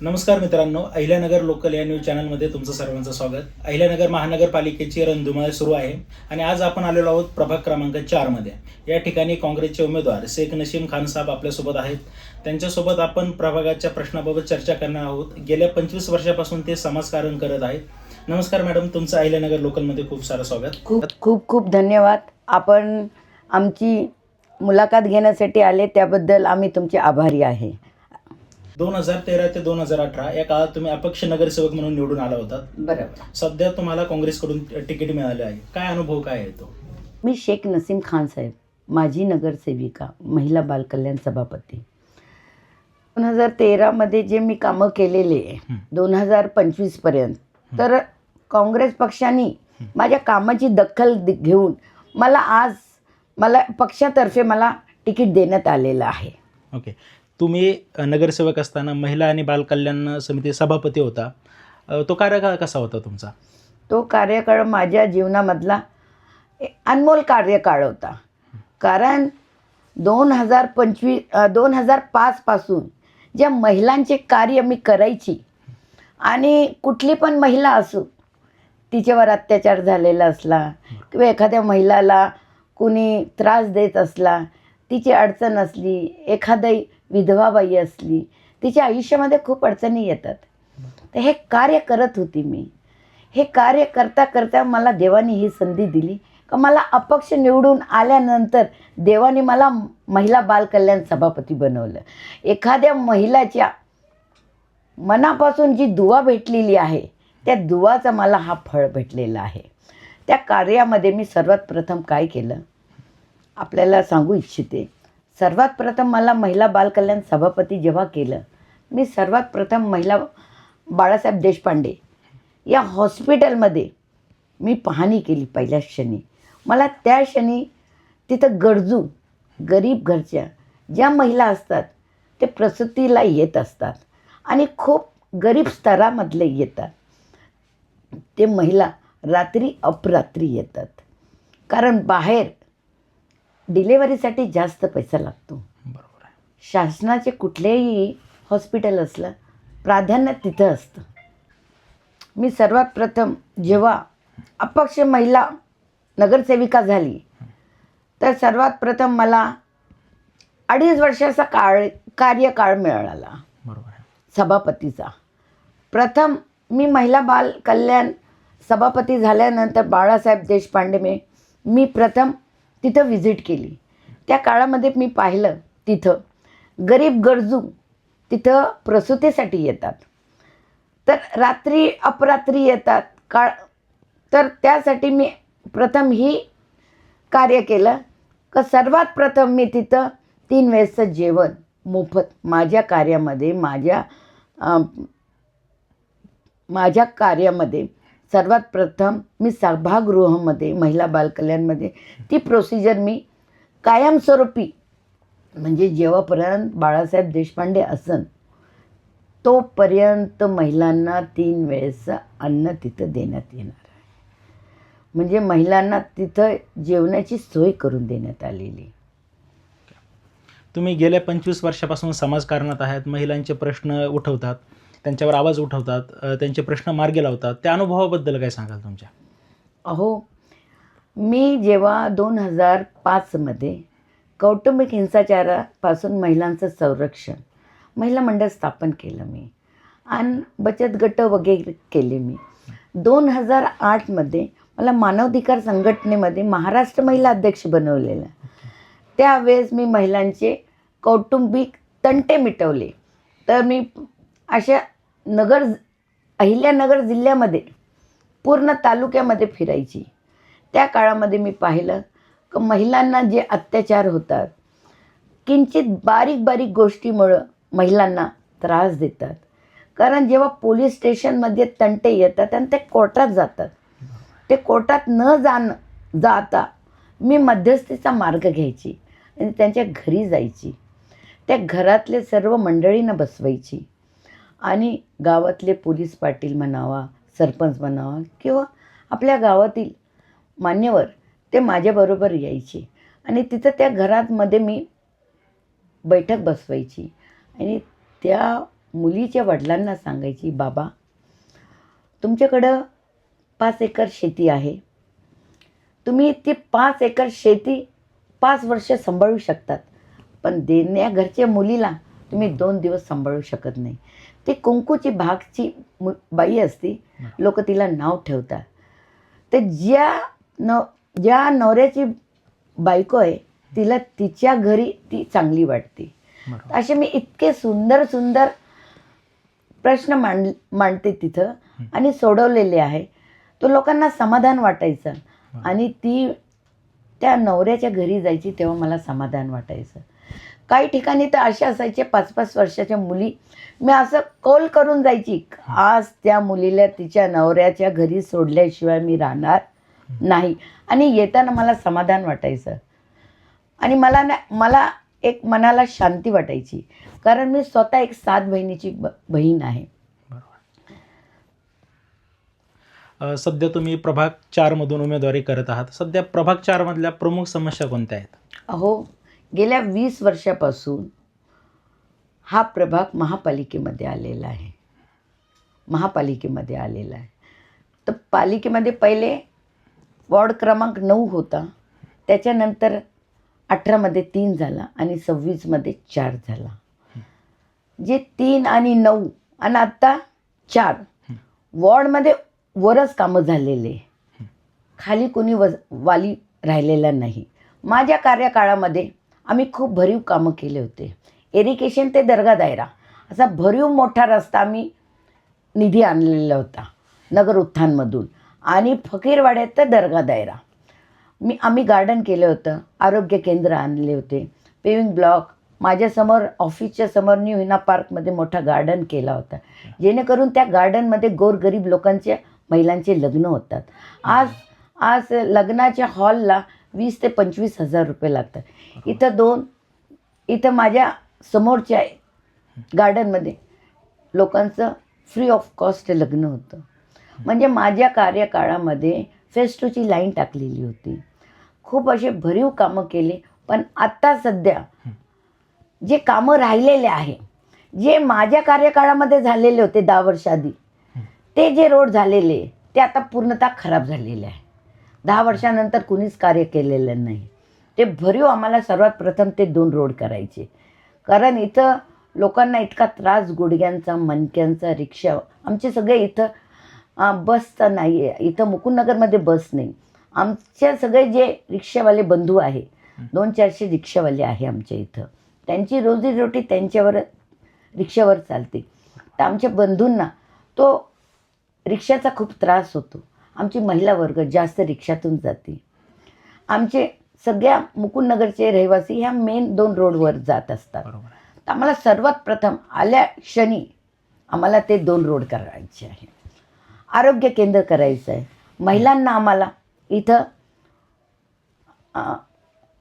नमस्कार मित्रांनो अहिल्यानगर लोकल या न्यूज चॅनलमध्ये तुमचं सर्वांचं स्वागत. अहिल्यानगर महानगरपालिकेची रणधुमाळ सुरू आहे आणि आज आपण आलेलो आहोत प्रभाग क्रमांक चारमध्ये या ठिकाणी काँग्रेसचे उमेदवार शेख नशीम खान साहेब आपल्यासोबत आहेत. त्यांच्यासोबत आपण प्रभागाच्या प्रश्नाबाबत चर्चा करणार आहोत. गेल्या पंचवीस वर्षापासून ते समाजकारण करत आहेत. नमस्कार मॅडम तुमचं अहिल्यानगर लोकलमध्ये खूप सारं स्वागत. खूप खूप खूप धन्यवाद. आपण आमची मुलाखत घेण्यासाठी आले त्याबद्दल आम्ही तुमचे आभारी आहे. दोन हजार तेरा ते दोन हजार अठरा या काळात तुम्ही अपक्ष नगरसेवक म्हणून निवडून आला बरोबर. सध्या तुम्हाला काँग्रेसकडून तिकीट मिळाले आहे. काय अनुभव काय आहे तो? मी शेख नसीम खान साहेब माजी नगरसेविका महिला बालकल्याण सभापती. दोन हजार तेरामध्ये जे मी कामं केलेले हं. दोन हजार पंचवीसपर्यंत तर काँग्रेस पक्षाने माझ्या कामाची दखल दि- घेऊन मला आज मला पक्षातर्फे मला तिकीट देण्यात आलेलं आहे. ओके. तुम्ही नगरसेवक असताना महिला आणि बालकल्याण समिती सभापती होता. तो कार्यकाळ कसा होता तुमचा? तो कार्यकाळ माझ्या जीवनामधला अनमोल कार्यकाळ होता. कारण दोन हजार पंचवीस दोन हजार पाचपासून ज्या महिलांचे कार्य मी करायची आणि कुठली पण महिला असू तिच्यावर अत्याचार झालेला असला किंवा एखाद्या महिलाला कुणी त्रास देत असला तिची अडचण असली एखादं विधवा बाई असली तिच्या आयुष्यामध्ये खूप अडचणी येतात. तर हे कार्य करत होती मी. हे कार्य करता करता मला देवाने ही संधी दिली. का मला अपक्ष निवडून आल्यानंतर देवाने मला महिला बालकल्याण सभापती बनवलं. एखाद्या महिलाच्या मनापासून जी दुवा भेटलेली आहे त्या दुवाचा मला हा फळ भेटलेला आहे. त्या कार्यामध्ये मी सर्वात प्रथम काय केलं? आपल्याला सांगू इच्छिते सर्वात प्रथम मला महिला बालकल्याण सभापती जेव्हा केलं मी सर्वात प्रथम महिला बाळासाहेब देशपांडे या हॉस्पिटलमध्ये मी पाहणी केली पहिल्या क्षणी. मला त्या क्षणी तिथं गरजू गरीब घरच्या ज्या महिला असतात ते प्रसूतीला येत असतात आणि खूप गरीब स्तरामधले येतात. ते महिला रात्री अपरात्री येतात. कारण बाहेर डिलेवरीसाठी जास्त पैसा लागतो. बरोबर आहे. शासनाचे कुठलेही हॉस्पिटल असलं प्राधान्य तिथं असतं. मी सर्वात प्रथम जेव्हा अपक्ष महिला नगरसेविका झाली तर सर्वात प्रथम मला अडीच वर्षाचा काळ कार्यकाळ मिळाला. बरोबर आहे. सभापतीचा. प्रथम मी महिला बाल कल्याण सभापती झाल्यानंतर बाळासाहेब देशपांडे मे मी प्रथम तिथं व्हिजिट केली. त्या काळामध्ये मी पाहिलं तिथं. गरीब गरजू तिथं प्रसूतीसाठी येतात. तर रात्री अपरात्री येतात. काळ तर त्यासाठी मी प्रथम ही कार्य केलं. का सर्वात प्रथम मी तिथं तीन वेळेसचं जेवण मोफत माझ्या कार्यामध्ये माझ्या माझ्या कार्यामध्ये सर्वात प्रथम मी सभागृहामध्ये महिला बालकल्याणमध्ये ती प्रोसिजर मी कायमस्वरूपी म्हणजे जेव्हापर्यंत बाळासाहेब देशपांडे असन तोपर्यंत महिलांना तीन वेळेचं अन्न तिथं देण्यात येणार आहे. म्हणजे महिलांना तिथं जेवणाची सोय करून देण्यात आलेली. तुम्ही गेल्या पंचवीस वर्षापासून समाजकारणात आहात महिलांचे प्रश्न उठवतात. त्यांच्यावर आवाज उठवतात त्यांचे प्रश्न मार्गी लावतात. त्या अनुभवाबद्दल काय सांगाल तुमच्या? अहो मी जेव्हा दोन हजार पाचमध्ये कौटुंबिक हिंसाचारापासून महिलांचं संरक्षण महिला मंडळ स्थापन केलं मी. आणि बचत गट वगैरे केले मी. दोन हजार आठमध्ये मला मानवाधिकार संघटनेमध्ये महाराष्ट्र महिला अध्यक्ष बनवलेलं. त्यावेळेस मी महिलांचे कौटुंबिक तंटे मिटवले. तर मी अशा नगर अहिल्यानगर जिल्ह्यामध्ये पूर्ण तालुक्यामध्ये फिरायची. त्या काळामध्ये मी पाहिलं की महिलांना जे अत्याचार होतात किंचित बारीक बारीक गोष्टीमुळं महिलांना त्रास देतात. कारण जेव्हा पोलीस स्टेशनमध्ये तंटे येतात आणि ते कोर्टात जातात ते कोर्टात न जाणं जाता मी मध्यस्थीचा मार्ग घ्यायची आणि त्यांच्या घरी जायची. त्या घरातले सर्व मंडळींना बसवायची. आणि गावातले पोलीस पाटील म्हणावा सरपंच म्हणावा किंवा आपल्या गावातील मान्यवर ते माझ्याबरोबर यायचे आणि तिथं त्या घरातमध्ये मी बैठक बसवायची आणि त्या मुलीच्या वडिलांना सांगायची बाबा तुमच्याकडं पाच एकर शेती आहे. तुम्ही ती पाच एकर शेती पाच वर्ष सांभाळू शकतात पण देण्या घरच्या मुलीला तुम्ही दोन दिवस सांभाळू शकत नाही. ती कुंकूची भागची बाई असती लोक तिला नाव ठेवतात. तर ज्या न ज्या नवऱ्याची बायको आहे तिला तिच्या घरी ती चांगली वाटते. असे मी इतके सुंदर सुंदर प्रश्न मांड मांडते तिथं आणि सोडवलेले आहे. तो लोकांना समाधान वाटायचं आणि ती त्या नवऱ्याच्या घरी जायची तेव्हा मला समाधान वाटायचं. काही ठिकाणी तर अशा असायचे पाच पाच वर्षाच्या मुली. मी असं कॉल करून जायची आज त्या मुलीला तिच्या नवऱ्याच्या घरी सोडल्याशिवाय मी राहणार नाही. आणि येताना मला समाधान वाटायचं. आणि मला ना मला एक मनाला शांती वाटायची. कारण मी स्वतः एक सात बहिणीची बहीण आहे. सध्या तुम्ही प्रभाग चारमधून उमेदवारी करत आहात. सध्या प्रभाग चारमधल्या प्रमुख समस्या कोणत्या आहेत? अहो गेल्या वीस वर्षापासून हा प्रभाग महापालिकेमध्ये आलेला आहे. महापालिकेमध्ये आलेला आहे. तर पालिकेमध्ये पहिले वॉर्ड क्रमांक नऊ होता. त्याच्यानंतर अठरामध्ये तीन झाला आणि सव्वीसमध्ये चार झाला. जे तीन आणि नऊ आणि आत्ता चार वॉर्डमध्ये वरच कामं झालेले. खाली कोणी वज वाली राहिलेला नाही. माझ्या कार्यकाळामध्ये आम्ही खूप भरीव कामं केले होते. एरिकेशन ते दर्गा दायरा. असा भरीव मोठा रस्ता आम्ही निधी आणलेला होता नगर उत्थानमधून. आणि फकीरवाड्यात तर दर्गा दायरा. मी आम्ही गार्डन केलं होतं आरोग्य केंद्र आणले होते. पेविंग ब्लॉक माझ्यासमोर ऑफिसच्या समोर न्यू हिना पार्कमध्ये मोठा गार्डन केला होता. जेणेकरून त्या गार्डनमध्ये गोरगरीब लोकांच्या महिलांचे लग्न होतात. आज आज लग्नाच्या हॉलला वीस ते पंचवीस हजार रुपये लागतात. इथं दोन इथं माझ्या समोरच्या गार्डनमध्ये लोकांचं फ्री ऑफ कॉस्ट लग्न होतं. म्हणजे माझ्या कार्यकाळामध्ये फेस टूची लाईन टाकलेली होती. खूप असे भरीव कामं केले पण आत्ता सध्या जे कामं राहिलेले आहे जे माझ्या कार्यकाळामध्ये झालेले होते दहा वर्ष आधी ते जे रोड झालेले ते आता पूर्णतः खराब झालेले आहे. दहा वर्षानंतर कुणीच कार्य केलेलं नाही. ते भरीव आम्हाला सर्वात प्रथम ते दोन रोड करायचे. कारण इथं लोकांना इतका त्रास गुडघ्यांचा मणक्यांचा रिक्षा आमचे सगळे इथं बसचं नाही आहे इथं मुकुंदनगरमध्ये बस नाही. आमचे सगळे जे रिक्षावाले बंधू आहे दोन चारशे रिक्षावाले आहे आमच्या इथं. त्यांची रोजीरोटी त्यांच्यावर रिक्षावर चालते. तर आमच्या बंधूंना तो रिक्षाचा खूप त्रास होतो. आमची महिला वर्ग जास्त रिक्षातून जाते. आमचे सगळ्या मुकुंदनगरचे रहिवासी ह्या मेन दोन रोडवर जात असतात. तर आम्हाला सर्वात प्रथम आल्या क्षणी आम्हाला ते दोन रोड करायचे आहे आरोग्य केंद्र करायचं आहे. महिलांना आम्हाला इथं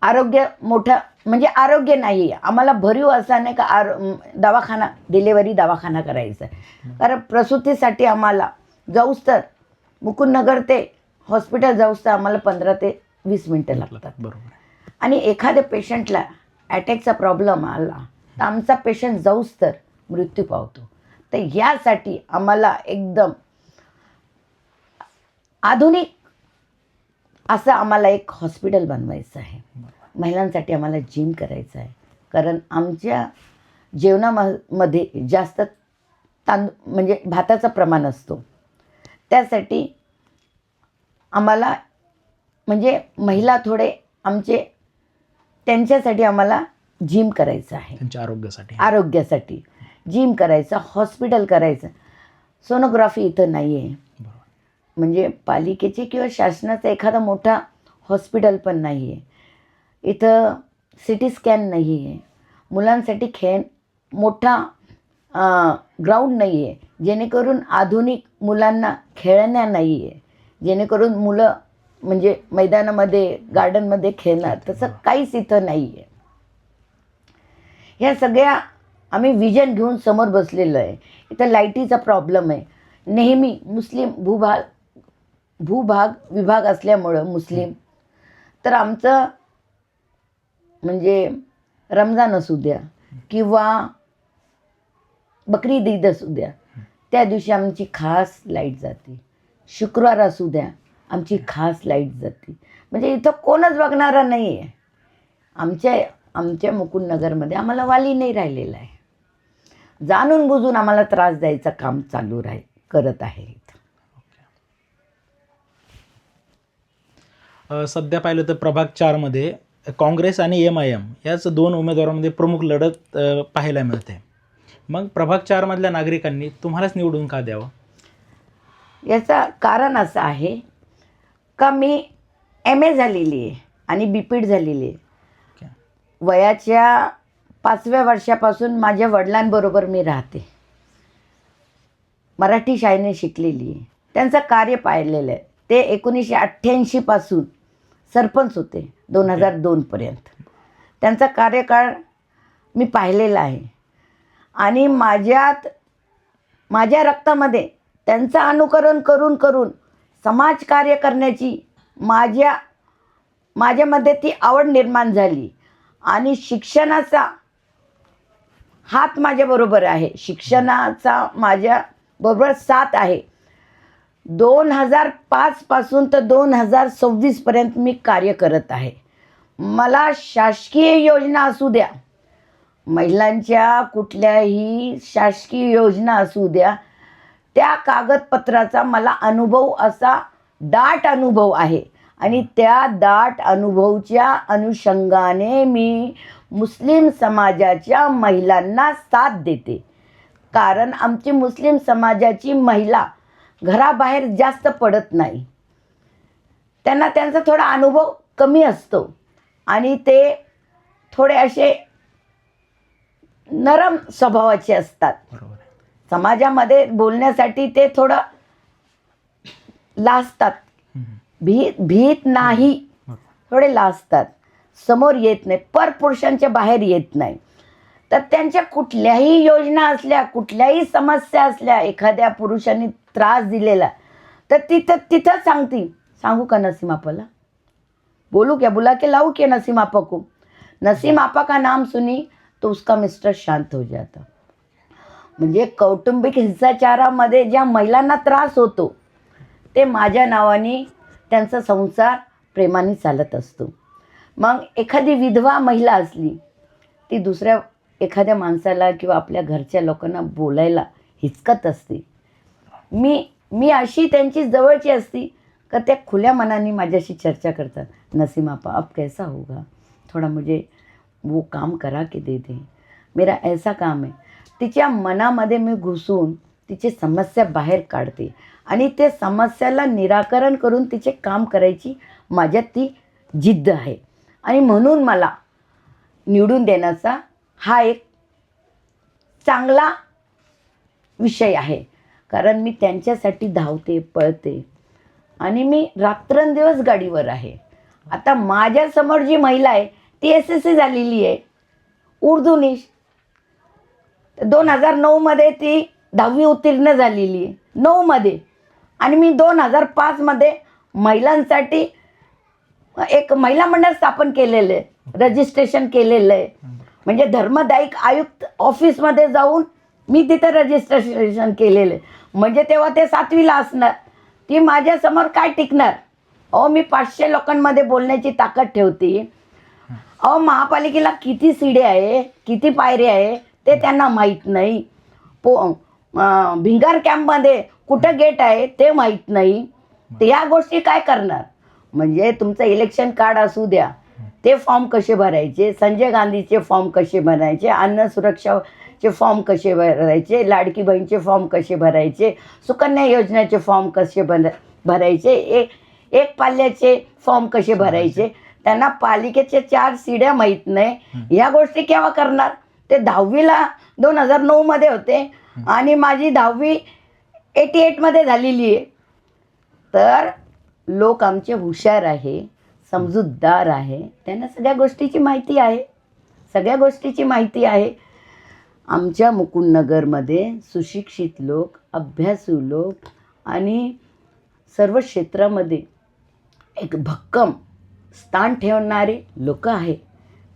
आरोग्य मोठं म्हणजे आरोग्य नाही आहे आम्हाला भरीव असा नाही का आरो दवाखाना डिलेवरी दवाखाना करायचा आहे. कारण प्रसूतीसाठी आम्हाला जाऊस तर मुकुंदनगर ते हॉस्पिटल जाऊस तर आम्हाला पंधरा ते वीस मिनटं लागतात. बरोबर आणि एखाद्या पेशंटला अटॅकचा प्रॉब्लेम आला तर आमचा पेशंट जाऊच तर मृत्यू पावतो. तर यासाठी आम्हाला एकदम आधुनिक असं आम्हाला एक हॉस्पिटल बनवायचं आहे. महिलांसाठी आम्हाला जिम करायचं आहे. कारण आमच्या जेवणामध्ये जास्त तांदूळ म्हणजे भाताचं प्रमाण असतो. त्यासाठी आम्हाला म्हणजे महिला थोडे आमचे त्यांच्यासाठी आम्हाला जिम करायचं आहे. त्यांच्या आरोग्यासाठी. आरोग्यासाठी. जिम करायचं हॉस्पिटल करायचं. सोनोग्राफी इथं नाही आहे म्हणजे पालिकेचे किंवा शासनाचा एखादा मोठा हॉस्पिटल पण नाही आहे इथं सी टी स्कॅन नाही आहे मुलांसाठी खेळ मोठा ग्राउंड नाही आहे जेणेकरून आधुनिक मुलांना खेळण्या नाही आहे जेणेकरून मुलं म्हणजे मैदानामध्ये गार्डनमध्ये खेळणार. तसं काहीच इथं नाही आहे ह्या सगळ्या आम्ही विजन घेऊन समोर बसलेलो आहे. इथं लाईटीचा प्रॉब्लेम आहे. नेहमी मुस्लिम भूभाग भूभाग विभाग असल्यामुळं मुस्लिम. तर आमचं म्हणजे रमजान असू द्या किंवा बकरी ईद असू द्या त्या दिवशी आमची खास लाइट जाते. शुक्रवार असू द्या आमची खास लाइट जाते. म्हणजे इथं कोणच बघणारा नाही आहे आमच्या आमच्या मुकुंदनगरमध्ये आम्हाला वाली नाही राहिलेला आहे. जाणून बुजून आम्हाला त्रास द्यायचं काम चालू राह करत आहे इथं. अ, सध्या पाहिलं तर प्रभाग चारमध्ये काँग्रेस आणि एम आय एम याच दोन उमेदवारांमध्ये प्रमुख लढत अ, पाहायला मिळते. मग प्रभाग चारमधल्या नागरिकांनी तुम्हालाच निवडून का द्यावं? याचं कारण असं आहे का मी एम ए झालेली आहे आणि बी पीड झालेली आहे. ओके. वयाच्या पाचव्या वर्षापासून माझ्या वडिलांबरोबर मी राहते. मराठी शाळेने शिकलेली आहे. त्यांचं कार्य पाहिलेलं आहे. ते एकोणीसशे अठ्ठ्याऐंशीपासून सरपंच होते दोन हजार दोनपर्यंत त्यांचा कार्यकाळ मी पाहिलेला आहे. आणि माझ्यात माझ्या रक्तामध्ये त्यांचं अनुकरण करून करून समाजकार्य करण्याची माझ्या माझ्यामध्ये ती आवड निर्माण झाली. आणि शिक्षणाचा हात माझ्याबरोबर आहे. शिक्षणाचा माझ्या बरोबर साथ आहे. दोन हजार पाचपासून तर दोन हजार सव्वीसपर्यंत मी कार्य करत आहे. मला शासकीय योजना असू द्या महिलांच्या कुठल्याही शासकीय योजना असू द्या त्या कागदपत्राचा मला अनुभव असा दाट अनुभव आहे. आणि त्या दाट अनुभवच्या अनुषंगाने मी मुस्लिम समाजाच्या महिलांना साथ देते. कारण आमची मुस्लिम समाजाची महिला घराबाहेर जास्त पडत नाही. त्यांना त्यांचा थोडा अनुभव कमी असतो. आणि ते थोडे असे नरम स्वभावाचे असतात. बरोबर. समाजामध्ये बोलण्यासाठी ते थोडं लाजतात. भीत भीत नाही. थोडे लाजतात. समोर येत नाही. पर पुरुषांच्या बाहेर येत नाही. तर त्यांच्या कुठल्याही योजना असल्या कुठल्याही समस्या असल्या एखाद्या पुरुषांनी त्रास दिलेला तर तिथं तिथं सांगती. सांगू का नसीम आपाला बोलू क्या? बुला के लाऊ क्या नसीम आपा को नसीम आपा का नाम सुनी तो उसका मिस्टर शांत हो जाता. म्हणजे कौटुंबिक हिंसाचारामध्ये ज्या महिलांना त्रास होतो ते माझ्या नावाने त्यांचा संसार प्रेमाने चालत असतो. मग एखादी विधवा महिला असली ती दुसऱ्या एखाद्या माणसाला किंवा आपल्या घरच्या लोकांना बोलायला हिचकत असते. मी मी अशी त्यांची जवळची असती का त्या खुल्या मनाने माझ्याशी चर्चा करतात. नसीमापा अब कैसा होगा? थोड़ा मुझे वो काम करा के दे दे. मेरा ऐसा काम है. तिच्या मनामध्ये मी घुसून तिची समस्या बाहेर काढते. आणि ते समस्याला निराकरण करून तिचे काम करायची माझ्यात ती जिद्द आहे. आणि म्हणून मला निवडून देण्याचा हा एक चांगला विषय आहे. कारण मी त्यांच्यासाठी धावते पळते. आणि मी रात्रंदिवस गाडीवर आहे. आता माझ्यासमोर जी महिला आहे ती एस एस सी झालेली आहे. उर्दूनिश दोन हजार नऊमध्ये ती दहावी उत्तीर्ण झालेली आहे. नऊमध्ये आणि मी दोन हजार पाचमध्ये महिलांसाठी एक महिला मंडळ स्थापन केलेलं आहे. रजिस्ट्रेशन केलेलं आहे. म्हणजे धर्मदायिक आयुक्त ऑफिसमध्ये जाऊन मी तिथं रजिस्ट्रेशन केलेलं आहे. म्हणजे तेव्हा ते सातवीला असणार. ती माझ्यासमोर काय टिकणार? अहो मी पाचशे लोकांमध्ये बोलण्याची ताकद ठेवते. अहो महापालिकेला किती सिडे आहे किती पायरे आहे ते त्यांना माहीत नाही. पो भिंगार कॅम्पमध्ये कुठं गेट आहे ते माहीत नाही. तर या गोष्टी काय करणार? म्हणजे तुमचं इलेक्शन कार्ड असू द्या. ते फॉर्म कसे भरायचे? संजय गांधीचे फॉर्म कसे भरायचे? अन्न सुरक्षाचे फॉर्म कसे भरायचे? लाडकी बहीणचे फॉर्म कसे भरायचे? सुकन्या योजनेचे फॉर्म कसे भर भरायचे? एक एक पाल्याचे फॉर्म कसे भरायचे? त्यांना पालिकेचे चार सिड्या माहीत नाही. या गोष्टी केव्हा करणार? ते दहावीला दोन हजार नऊमध्ये होते. आणि माझी दहावी एटी एटमध्ये झालेली आहे. तर लोक आमचे हुशार आहे समजूतदार आहे. त्यांना सगळ्या गोष्टीची माहिती आहे. सगळ्या गोष्टीची माहिती आहे. आमच्या मुकुंदनगरमध्ये सुशिक्षित लोक अभ्यासू लोक आणि सर्व क्षेत्रामध्ये एक भक्कम स्थान ठेवणारे लोक आहे.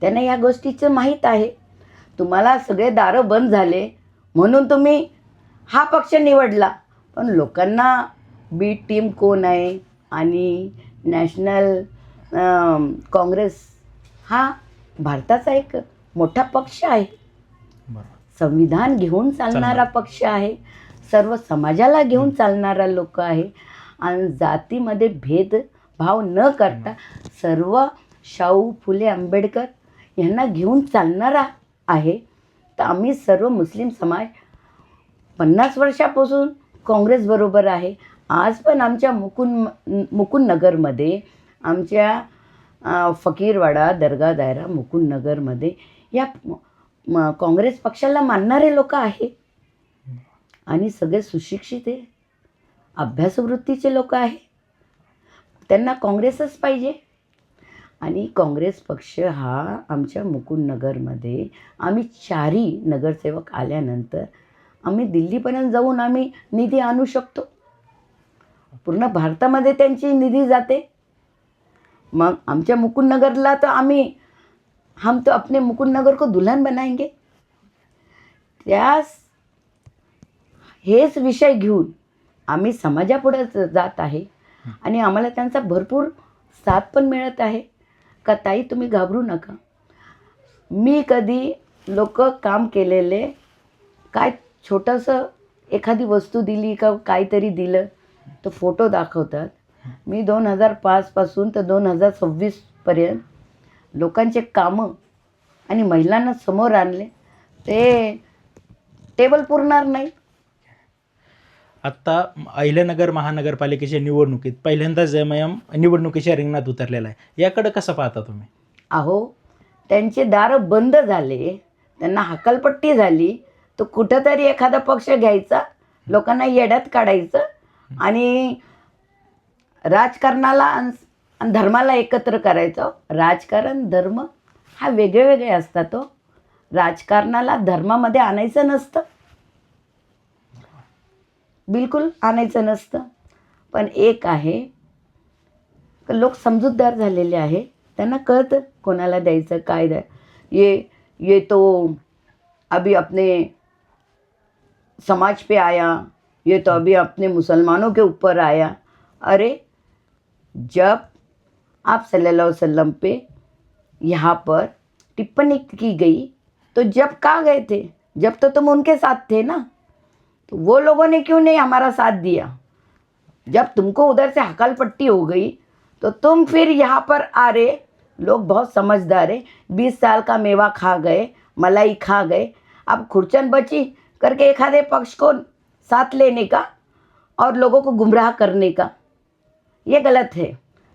त्यांना या गोष्टीचं माहीत आहे. तुम्हाला सगळे दारं बंद झाले म्हणून तुम्ही हा पक्ष निवडला. पण लोकांना बी टीम कोण आहे आणि नॅशनल काँग्रेस हा भारताचा एक मोठा पक्ष आहे. संविधान घेऊन चालणारा पक्ष आहे. सर्व समाजाला घेऊन चालणारा लोक आहे. आणि जातीमध्ये भेदभाव न करता सर्व शाहू फुले आंबेडकर यांना घेऊन चालणारा आहे. तर आम्ही सर्व मुस्लिम समाज पन्नास वर्षापासून काँग्रेसबरोबर आहे. आज पण आमच्या मुकुंद मुकुंद नगरमध्ये आमच्या फकीरवाडा दर्गा दायरा मुकुंद नगरमध्ये या म- काँग्रेस पक्षाला मानणारे लोक आहे. आणि सगळे सुशिक्षित आहे. अभ्यासवृत्तीचे लोक आहे. त्यांना काँग्रेसच पाहिजे. आणि काँग्रेस पक्ष हा आमच्या मुकुंद नगरमध्ये आम्ही चारही नगरसेवक आल्यानंतर आम्ही दिल्लीपर्यंत जाऊन आम्ही निधी आणू शकतो. पूर्ण भारतामध्ये त्यांची निधी जाते. मग आमच्या मुकुंद नगरला तर आम्ही हम तो अपने मुकुंद नगर को दुल्हन बनाएंगे. त्यास हेच विषय घेऊन आम्ही समाजापुढे जात आहे. आणि आम्हाला त्यांचा भरपूर साथ पण मिळत आहे. का ताई तुम्ही घाबरू नका. मी कधी लोक काम केलेले काय छोटंसं एखादी वस्तू दिली का काहीतरी दिलं तर फोटो दाखवतात. मी दोन हजार पाचपासून तर दोन हजार सव्वीसपर्यंत लोकांचे कामं आणि महिलांना समोर आणले. ते टेबल पुरणार नाही. आत्ता अहिल्यानगर महानगरपालिकेच्या निवडणुकीत पहिल्यांदाच एम एम निवडणुकीच्या रिंगणात उतरलेला आहे. याकडे कसं पाहता तुम्ही? अहो त्यांचे दारं बंद झाले त्यांना हकालपट्टी झाली तर कुठंतरी एखादा पक्ष घ्यायचा लोकांना येड्यात काढायचं आणि राजकारणाला आणि धर्माला एकत्र करायचं. राजकारण धर्म हा वेगळे वेगळे असतात तो राजकारणाला धर्मामध्ये आणायचं नसतं. बिलकुल आणायचं नसतं. पण एक आहे लोक समजूतदार झालेले आहे त्यांना कळतं कोणाला द्यायचं काय द्या ये ये तो अभी अपने समाज पे आया ये तो अभी अपने मुसलमानों के ऊपर आया। अरे जब आप सल्लल्लाहु अलैहि वसल्लम पे यहाँ पर टिप्पणी की गई तो जब कहाँ गए थे? जब तो तुम उनके साथ थे ना? तो वो लोगों ने क्यों नहीं हमारा साथ दिया? जब तुमको उधर से हकाल पट्टी हो गई तो तुम फिर यहाँ पर आ रहे। लोग बहुत समझदार है। बीस साल का मेवा खा गए मलाई खा गए। अब खुरचन बची करके एक आधे पक्ष को साथ लेने का और लोगों को गुमराह करने का। ये गलत है।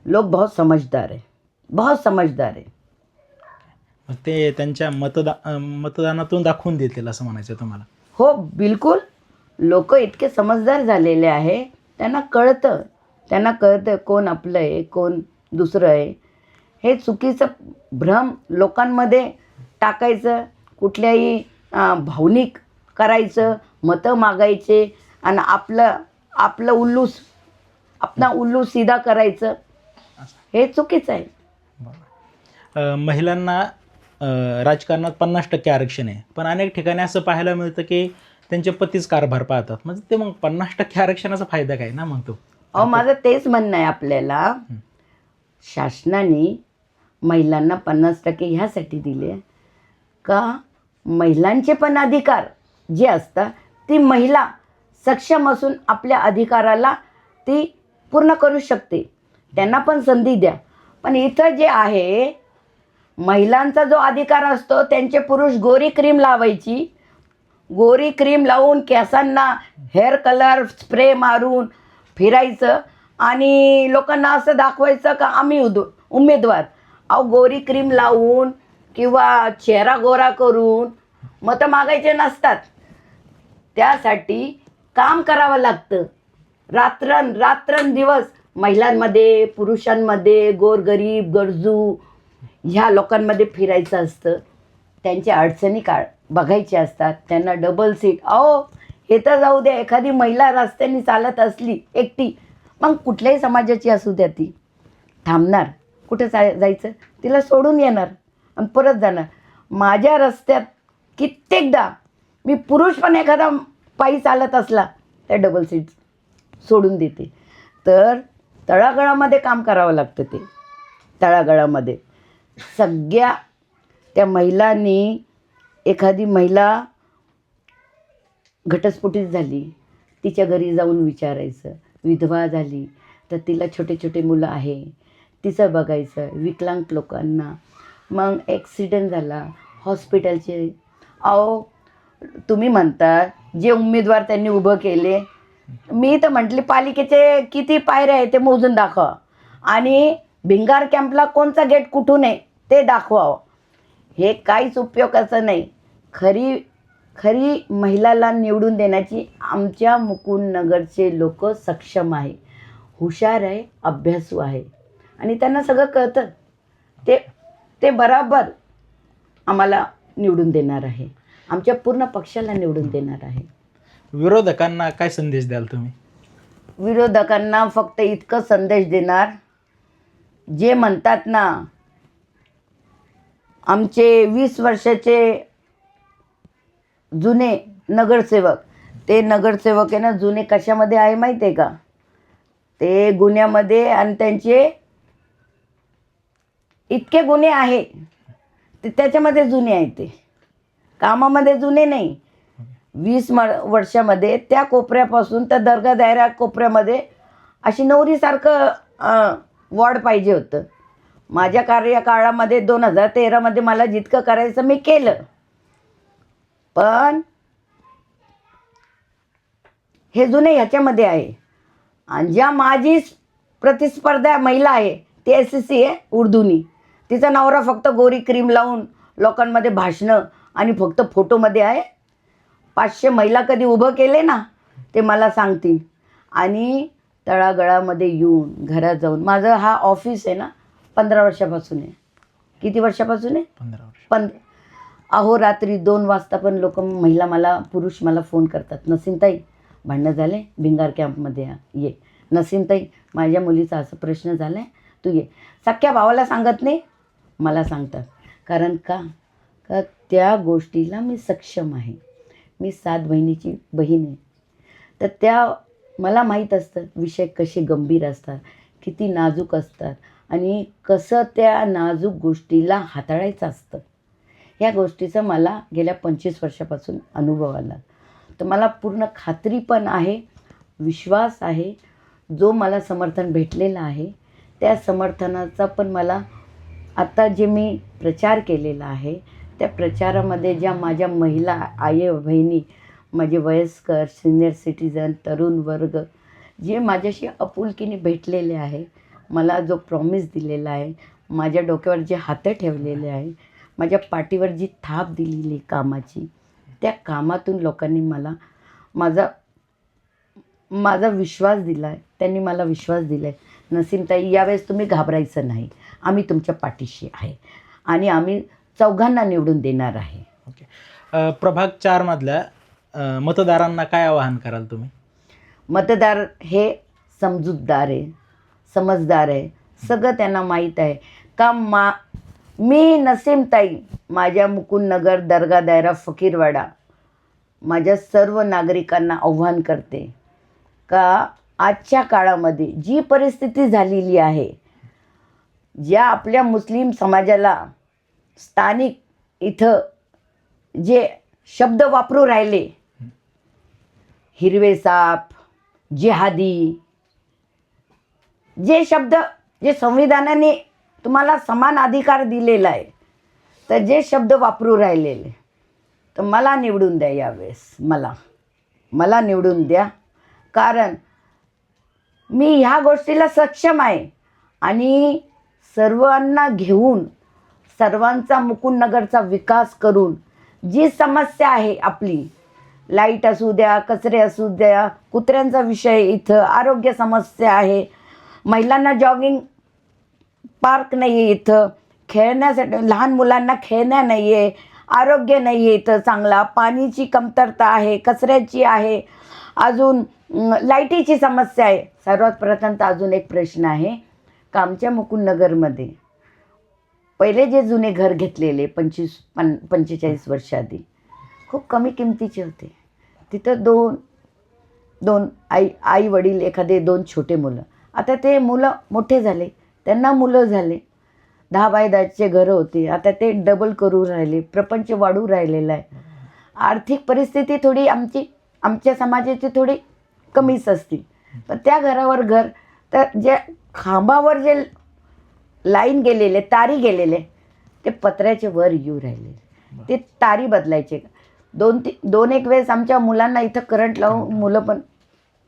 लोग बहुत समझदार है। बहुत समझदार है। मग ते त्यांच्या मतदा मतदानातून दाखवून देतील असं म्हणायचं तुम्हाला. हो बिलकुल. लोक इतके समजदार झालेले आहे त्यांना कळतं. त्यांना कळतं कोण आपलं आहे कोण दुसरं आहे. हे चुकीचं भ्रम लोकांमध्ये टाकायचं कुठल्याही भावनिक करायचं मतं मागायचे आणि आपलं आपलं उल्लूस आपला उल्लू सीधा करायचं हे चुकीचं आहे. महिलांना राजकारणात पन्नास टक्के आरक्षण आहे. पण अनेक ठिकाणी असं पाहायला मिळतं की त्यांचे पतीच कारभार पाहतात. म्हणजे ते मग पन्नास टक्के आरक्षणाचा फायदा काय? ना मग तो. अहो माझं तेच म्हणणं आहे आपल्याला. शासनाने महिलांना पन्नास टक्के ह्यासाठी दिले का? महिलांचे पण अधिकार जे असतात ती महिला सक्षम असून आपल्या अधिकाराला ती पूर्ण करू शकते. त्यांना पण संधी द्या. पण इथं जे आहे महिलांचा जो अधिकार असतो त्यांचे पुरुष गोरी क्रीम लावायची गोरी क्रीम लावून केसांना हेअर कलर स्प्रे मारून फिरायचं. आणि लोकांना असं दाखवायचं का आम्ही उद उमेदवार. अहो गोरी क्रीम लावून किंवा चेहरा गोरा करून मतं मागायचे नसतात. त्यासाठी काम करावं लागतं. रात्रन रात्रंदिवस महिलांमध्ये पुरुषांमध्ये गोरगरीब गरजू ह्या लोकांमध्ये फिरायचं असतं. त्यांच्या अडचणी काळ बघायचे असतात. त्यांना डबल सीट अहो हे तर जाऊ द्या एखादी महिला रस्त्याने चालत असली एकटी मग कुठल्याही समाजाची असू द्या ती. थांबणार. कुठं जाय जायचं? तिला सोडून येणार आणि परत जाणार. माझ्या रस्त्यात कित्येकदा मी पुरुष पण एखादा पायी चालत असला त्या डबल सीट सोडून देते. तर तळागळामध्ये काम करावं लागतं ते. तळागळामध्ये. सगळ्या त्या महिलांनी एखादी महिला घटस्फोटीत झाली तिच्या घरी जाऊन विचारायचं. विधवा झाली तर तिला छोटे छोटे मुलं आहे तिचं बघायचं विकलांग लोकांना. मग ॲक्सिडेंट झाला हॉस्पिटलचे अहो तुम्ही म्हणता जे उमेदवार त्यांनी उभं केले मी तर म्हटले पालिकेचे किती पायऱ्या आहे ते मोजून दाखवा. आणि भिंगार कॅम्पला कोणचा गेट कुठून आहे ते दाखवावं. हे काहीच उपयोगाचं नाही. खरी खरी महिलाला निवडून देण्याची आमच्या मुकुंदनगरचे लोक सक्षम आहे. हुशार आहे अभ्यासू आहे. आणि त्यांना सगळं कळतं. ते ते बराबर आम्हाला निवडून देणार आहे. आमच्या पूर्ण पक्षाला निवडून देणार आहे. विरोधकांना काय संदेश द्याल तुम्ही? विरोधकांना फक्त इतकं संदेश देणार जे म्हणतात ना आमचे वीस वर्षाचे जुने नगरसेवक. ते नगरसेवक आहे ना जुने कशामध्ये आहे माहिती आहे का? ते गुन्ह्यामध्ये आणि त्यांचे इतके गुन्हे आहे ते त्याच्यामध्ये जुने आहे ते. कामामध्ये जुने नाही. वीस म वर्षामध्ये त्या कोपऱ्यापासून त्या दर्गा दायरा कोपऱ्यामध्ये अशी नवरीसारखं वॉर्ड पाहिजे होतं. माझ्या कार्यकाळामध्ये दोन हजार तेरामध्ये मला जितकं करायचं मी केलं. पण हे जुने ह्याच्यामध्ये आहे. आणि ज्या माझी प्रतिस्पर्धा महिला आहे ती एस सी सी आहे उर्दूनी. तिचा नवरा फक्त गोरी क्रीम लावून लोकांमध्ये भाषणं आणि फक्त फोटोमध्ये आहे. पाचशे महिला कधी उभं केले ना ते मला सांगतील. आणि तळागळामध्ये येऊन घरात जाऊन माझं हा ऑफिस आहे ना पंधरा वर्षापासून आहे. किती वर्षापासून आहे? पंधरा वर्ष. पण अहो रात्री दोन वाजता पण लोक महिला मला पुरुष मला फोन करतात. नसीनताई भांडणं झाले? भिंगार कॅम्पमध्ये ये. नसीनताई माझ्या मुलीचा असं प्रश्न झाला आहे तू ये. सख्या भावाला सांगत नाही? मला सांगतात. कारण का? का त्या गोष्टीला मी सक्षम आहे. मी सात बहिणीची बहीण आहे. तर त्या मला माहीत असतं विषय कसे गंभीर असतात किती नाजूक असतात आणि कसं त्या नाजूक गोष्टीला हाताळायचं असतं. ह्या गोष्टीचा मला गेल्या पंचवीस वर्षापासून अनुभव आला. तर मला पूर्ण खात्री पण आहे विश्वास आहे जो मला समर्थन भेटलेला आहे त्या समर्थनाचा पण मला आत्ता जे मी प्रचार केलेला आहे त्या प्रचारामध्ये ज्या माझ्या महिला आई बहिणी माझे वयस्कर सिनियर सिटीजन तरुण वर्ग जे माझ्याशी आपुलकीने भेटलेले आहे मला जो प्रॉमिस दिलेला आहे माझ्या डोक्यावर जे हातं ठेवलेले आहे माझ्या पाठीवर जी थाप दिलेली कामाची त्या कामातून लोकांनी मला माझा माझा विश्वास दिला आहे त्यांनी मला विश्वास दिला आहे नसीमताई यावेळेस तुम्ही घाबरायचं नाही. आम्ही तुमच्या पाठीशी आहे. आणि आम्ही चौघांना निवडून देणार आहे. ओके. प्रभाग चारमधल्या मतदारांना काय आवाहन कराल तुम्ही? मतदार हे समजूतदार आहे समजदार आहे. सगळं त्यांना माहीत आहे. का मा मी नसीमताई माझ्या मुकुंदनगर दर्गा दायरा फकीरवाडा माझ्या सर्व नागरिकांना आव्हान करते का आजच्या काळामध्ये जी परिस्थिती झालेली आहे ज्या आपल्या मुस्लिम समाजाला स्थानिक इथं जे शब्द वापरू राहिले हिरवे साप जिहादी जे शब्द जे संविधानाने तुम्हाला समान अधिकार दिलेला आहे. तर जे शब्द वापरू राहिलेले तर मला निवडून द्या यावेळेस मला. मला निवडून द्या. कारण मी ह्या गोष्टीला सक्षम आहे. आणि सर्वांना घेऊन सर्वांचा मुकुंदनगरचा विकास करून जी समस्या आहे आपली लाइट असू द्या कचरे असू द्या कुत्र्यांचा विषय इथं आरोग्य समस्या आहे महिलांना जॉगिंग पार्क नाही आहे इथं. खेळण्यासाठी लहान मुलांना खेळण्या नाही आहे आरोग्य नाही आहे इथं चांगला. पाणीची कमतरता आहे कचऱ्याची आहे. अजून लाईटीची समस्या आहे. सर्वात प्रथम तर अजून एक प्रश्न आहे का आमच्या मुकुंदनगरमध्ये पहिले जे जुने घर घेतलेले पंचवीस पन पंचेचाळीस वर्षाआधी खूप कमी किमतीचे होते. तिथं दोन दोन आई आई वडील एखादे दोन छोटे मुलं. आता ते मुलं मोठे झाले. त्यांना मुलं झाले. दहा बाय दहाचे घरं होते. आता ते डबल करू राहिले. प्रपंच वाढू राहिलेला आहे. आर्थिक परिस्थिती थोडी आमची आमच्या समाजाची थोडी कमीच असते पण त्या घरावर घर तर जे खांबावर जे लाईन गेलेले तारी गेलेले ते पत्र्याचे वर येऊ राहिले. ते तारी बदलायचे. दोन ती दोन एक वेळेस आमच्या मुलांना इथं करंट लावून मुलं पण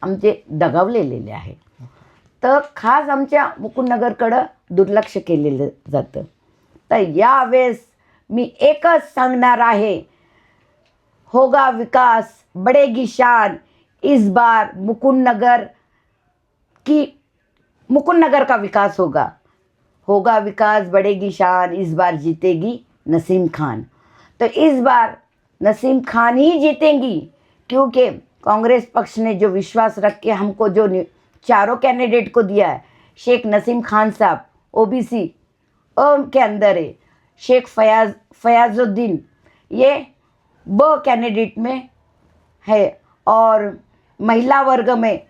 आमचे दगावलेले आहे तर खास आमच्या मुकुंदनगरकडं दुर्लक्ष केलेलं जातं. तर यावेळेस मी एकच सांगणार आहे होगा विकास बडेगी शान इस बार मुकुंद नगर की मुकुंद नगर का विकास होगा. होगा विकास बढ़ेगी शान इस बार जीतेगी नसीम खान. तो इस बार नसीम खान ही जीतेंगी क्योंकि कांग्रेस पक्ष ने जो विश्वास रख के हमको जो न्यू चारों कैंडिडेट को दिया है। शेख नसीम खान साहब ओबीसी के अंदर है। शेख फयाज, फयाजुद्दीन, ये ब कैंडिडेट में है और महिला वर्ग में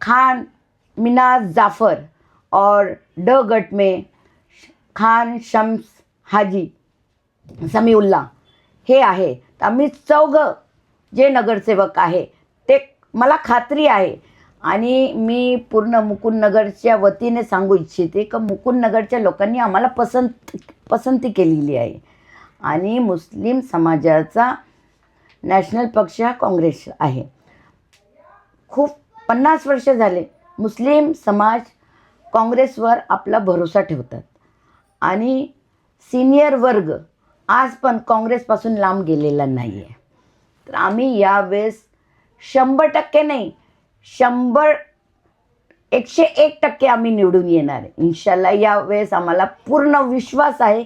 खान मिनाज जाफ़र और ड गट में खान शम्स हाजी समीउल्ला हे आहे। आम्ही चौघं जे नगरसेवक आहे, ते मला खात्री आहे आणि मी पूर्ण मुकुंदनगरच्या वतीने सांगू इच्छिते का मुकुंदनगरच्या लोकांनी आम्हाला पसंत पसंती केलेली आहे. आणि मुस्लिम समाजाचा नॅशनल पक्ष हा काँग्रेस आहे. खूप पन्नास वर्ष झाले मुस्लिम समाज काँग्रेसवर आपला भरोसा ठेवतात. आणि सिनियर वर्ग आज पण काँग्रेसपासून लांब गेलेला नाही आहे तर आम्ही यावेळेस शंभर टक्के नाही शंभर एकशे एक टक्के आम्ही निवडून येणार आहे. या यावेळेस आम्हाला पूर्ण विश्वास आहे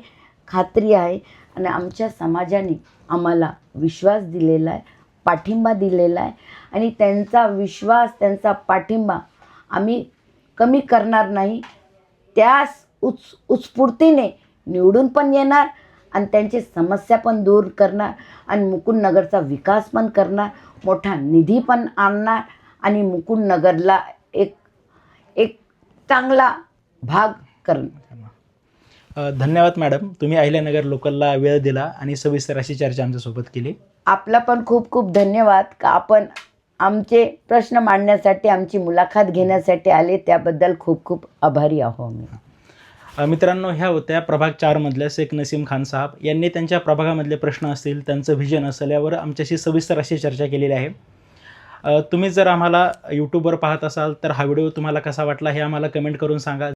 खात्री आहे आणि आमच्या समाजाने आम्हाला विश्वास दिलेला आहे पाठिंबा दिलेला आहे आणि त्यांचा विश्वास त्यांचा पाठिंबा आम्ही कमी करणार नाही. त्यास उच उत्स्फूर्तीने निवडून पण येणार आणि त्यांची समस्या पण दूर करणार आणि मुकुंदनगरचा विकास पण करणार मोठा निधी पण आणणार आणि मुकुंदनगरला एक एक चांगला भाग करणार अ, धन्यवाद मॅडम. तुम्ही अहिल्यानगर लोकलला वेळ दिला आणि सविस्तर अशी चर्चा आमच्यासोबत केली. आपला पण खूप खूप धन्यवाद. का आपण आमचे प्रश्न मांडण्यासाठी आमची मुलाखत घेण्यासाठी आले त्याबद्दल खूप खूप आभारी आहो मी अ, मित्रांनो ह्या होत्या प्रभाग चारमधल्या शेख नसीम खान साहेब. यांनी त्यांच्या प्रभागामधले प्रश्न असतील त्यांचं व्हिजन असेल यावर आमच्याशी सविस्तर अशी चर्चा केलेली आहे. तुम्ही जर आम्हाला यूट्यूबवर पाहत असाल तर हा व्हिडिओ तुम्हाला कसा वाटला हे आम्हाला कमेंट करून सांगा.